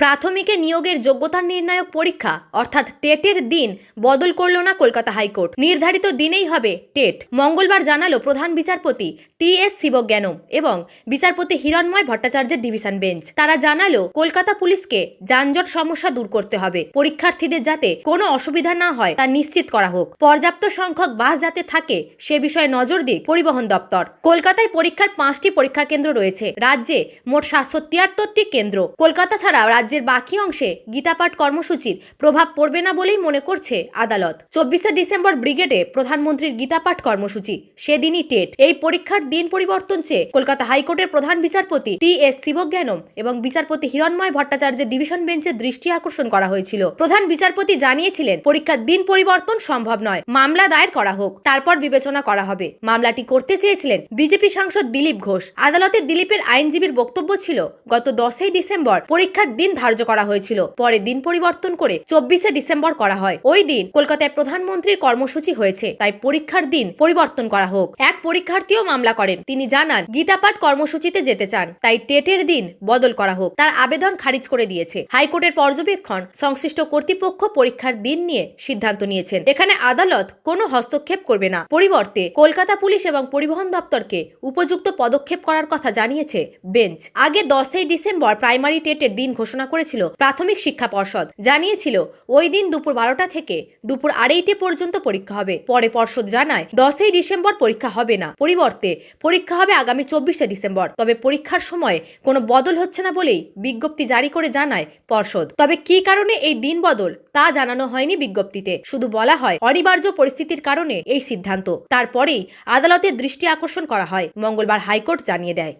প্রাথমিকে নিয়োগের যোগ্যতার নির্ণায়ক পরীক্ষা, অর্থাৎ টেটের দিন, বদল করল না কলকাতা হাইকোর্ট। নির্ধারিত দিনেই হবে টেট। মঙ্গলবার জানালো প্রধান বিচারপতি টি এস শিবজ্ঞানম এবং বিচারপতি হিরণময় ভট্টাচার্যের ডিভিশন বেঞ্চ। তারা জানালো, কলকাতা পুলিশকে যানজট সমস্যা দূর করতে হবে। পরীক্ষার্থীদের যাতে কোনো অসুবিধা না হয়, তা নিশ্চিত করা হোক। পর্যাপ্ত সংখ্যক বাস যাতে থাকে, সে বিষয়ে নজর দিক পরিবহন দপ্তর। কলকাতায় পরীক্ষার পাঁচটি পরীক্ষা কেন্দ্র রয়েছে। রাজ্যে মোট সাতশো তিয়াত্তরটি কেন্দ্র। কলকাতা ছাড়াও রাজ্যের বাকি অংশে গীতাপাঠ কর্মসূচির প্রভাব পড়বে না বলেই মনে করছে আদালত। চব্বিশে ডিসেম্বর ব্রিগেডে প্রধানমন্ত্রীর গীতাপাঠ কর্মসূচি, সেদিনই টেট। এই পরীক্ষার দিন পরিবর্তন চেয়ে কলকাতা হাইকোর্টের প্রধান বিচারপতি টি এস শিবজ্ঞানম এবং বিচারপতি হিরণময় ভট্টাচার্যের ডিভিশন বেঞ্চের দৃষ্টি আকর্ষণ করা হয়েছিল। প্রধান বিচারপতি জানিয়েছিলেন, পরীক্ষার দিন পরিবর্তন সম্ভব নয়, মামলা দায়ের করা হোক, তারপর বিবেচনা করা হবে। মামলাটি করতে চেয়েছিলেন বিজেপি সাংসদ দিলীপ ঘোষ। আদালতে দিলীপের আইনজীবীর বক্তব্য ছিল, গত দশই ডিসেম্বর পরীক্ষার দিন ধার্য করা হয়েছিল। পরে দিন পরিবর্তন করে চব্বিশে ডিসেম্বর করা হয়। ওই দিন কলকাতায় প্রধানমন্ত্রীর কর্মসূচি হয়েছে, তাই পরীক্ষার দিন পরিবর্তন করা হোক। এক পরীক্ষার্থীও মামলা করেন। তিনি জানান, গীতাপাঠ কর্মসূচিতে যেতে চান, তাই টেটের দিন বদল করা হোক। তার আবেদন খারিজ করে দিয়েছে। হাইকোর্টের পর্যবেক্ষণ সংশ্লিষ্ট কর্তৃপক্ষ পরীক্ষার দিন নিয়ে সিদ্ধান্ত নিয়েছেন। এখানে আদালত কোনো হস্তক্ষেপ করবে না। পরিবর্তে কলকাতা পুলিশ এবং পরিবহন দপ্তরকে উপযুক্ত পদক্ষেপ করার কথা জানিয়েছে বেঞ্চ। আগে দশই ডিসেম্বর প্রাইমারি টেটের দিন ঘোষণা করেছিল প্রাথমিক শিক্ষা পর্ষদ। জানিয়েছিল, ওই দিন দুপুর বারোটা থেকে দুপুর আড়াইটে পর্যন্ত পরীক্ষা হবে। পরে পর্ষদ জানায়, দশই ডিসেম্বর পরীক্ষা হবে না। পরিবর্তে পরীক্ষা হবে আগামী চব্বিশে ডিসেম্বর। তবে পরীক্ষার সময় কোনো বদল হচ্ছে না বলেই বিজ্ঞপ্তি জারি করে জানায় পর্ষদ। তবে কি কারণে এই দিন বদল, তা জানানো হয়নি বিজ্ঞপ্তিতে। শুধু বলা হয়, অনিবার্য পরিস্থিতির কারণে এই সিদ্ধান্ত। তারপরেই আদালতের দৃষ্টি আকর্ষণ করা হয়। মঙ্গলবার হাইকোর্ট জানিয়ে দেয়।